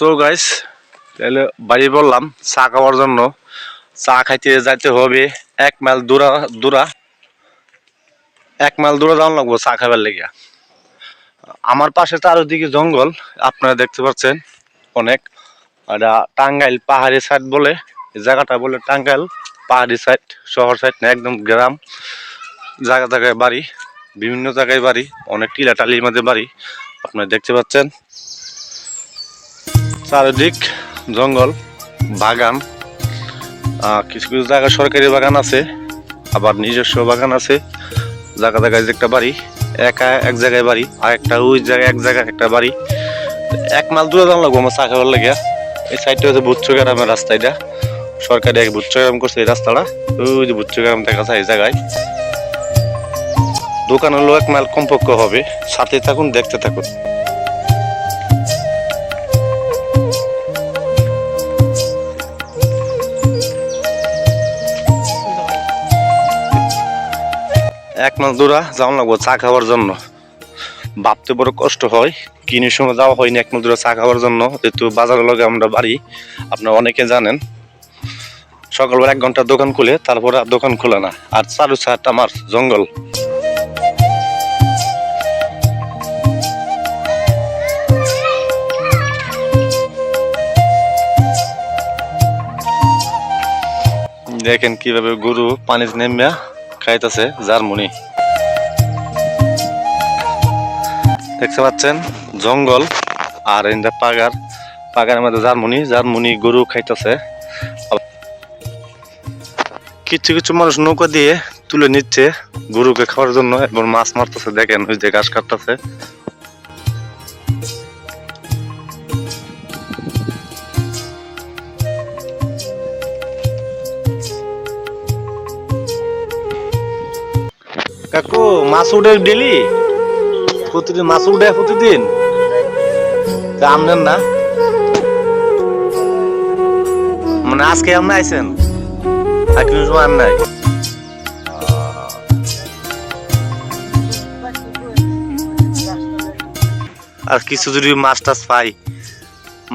So guys তাহলে বাড়ি বললাম, চা খাওয়ার জন্য। চা খাইতে যাইতে হবে, এক মাইল দূরা দূরা, এক মাইল দূরে যাওয়া লাগবো চা খাবার লেগে আমার পাশে চারোদিকে জঙ্গল, আপনারা দেখতে পাচ্ছেন অনেক। এটা টাঙ্গাইল পাহাড়ি সাইড বলে জায়গাটা বলে টাঙ্গাইল পাহাড়ি সাইড শহর সাইড না, একদম গ্রাম। জায়গা জায়গায় বাড়ি, বিভিন্ন জায়গায় বাড়ি, অনেক টিলা টালির মাঝে বাড়ি, আপনারা দেখতে পাচ্ছেন। চারিদিক জঙ্গল, বাগান কিছু কিছু জায়গায় সরকারি বাগান আছে, আবার নিজস্ব বাগান আছে। জায়গা জায়গায় যে একটা বাড়ি, একা এক জায়গায় বাড়ি, আর একটা ওই জায়গায় এক জায়গায় একটা বাড়ি। এক মাল দূরে যাওয়া লাগবো আমার চা খাবার লেগে এই সাইডটা হচ্ছে বুচ্চ গ্রামের রাস্তা এটা। সরকারি এক বুচ্চ গ্রাম করছে এই রাস্তাটা। ওই যে বুচ্চ গ্রাম দেখা যায় এই জায়গায়। দোকান হলো এক মাইল কমপক্ষ হবে। সাথে থাকুন, দেখতে থাকুন। এক মাস দূরা যাওয়া লাগবো, চা খাওয়ার জন্য। ভাবতে বড় কষ্ট হয় কিনে সময় যাওয়া হয়নি এক মাস দূরে চা খাওয়ার জন্য। যেহেতু বাজারের লগে আমরা বাড়ি, আপনারা অনেকে জানেন। সকালবেলা এক ঘণ্টা দোকান খুলে, তারপরে আর দোকান খোলে না। আর চারু চাট আমার জঙ্গল। দেখেন কীভাবে গরু পানিতে নেমে খাইতেছে জার্মনি। দেখতে পাচ্ছেন, জঙ্গল আর এটা পাগার, পাগারের মধ্যে জার্মনি জার্মনি গরু খাইতেছে। কিছু কিছু মানুষ নৌকা দিয়ে তুলে নিচ্ছে গরুকে খাওয়ার জন্য এবং মাছ মারতেছে, দেখেন ওই যে ঘাস কাটতেছে। কাকু, মাছ উঠে ডেলি প্রতিদিন মাছ উঠে প্রতিদিন? তা না? মানে আজকে আপনি আইছেন? আর কিছু সময় আম নাই? আর কিছু যদি মাছ টাছ পাই,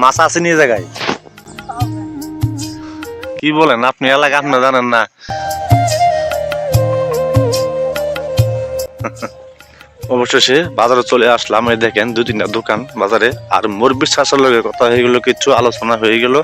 মাছ আছে নিয়ে জায়গায়? কি বলেন, আপনি এলাকা আপনি জানেন না। অবশেষে বাজারে চলে আসলাম। এই দেখেন দুদিনের তিনটা দোকান বাজারে। আর মুরব্বীর শাসন লগে কথা হয়ে গেল, কিছু আলোচনা হয়ে গেল।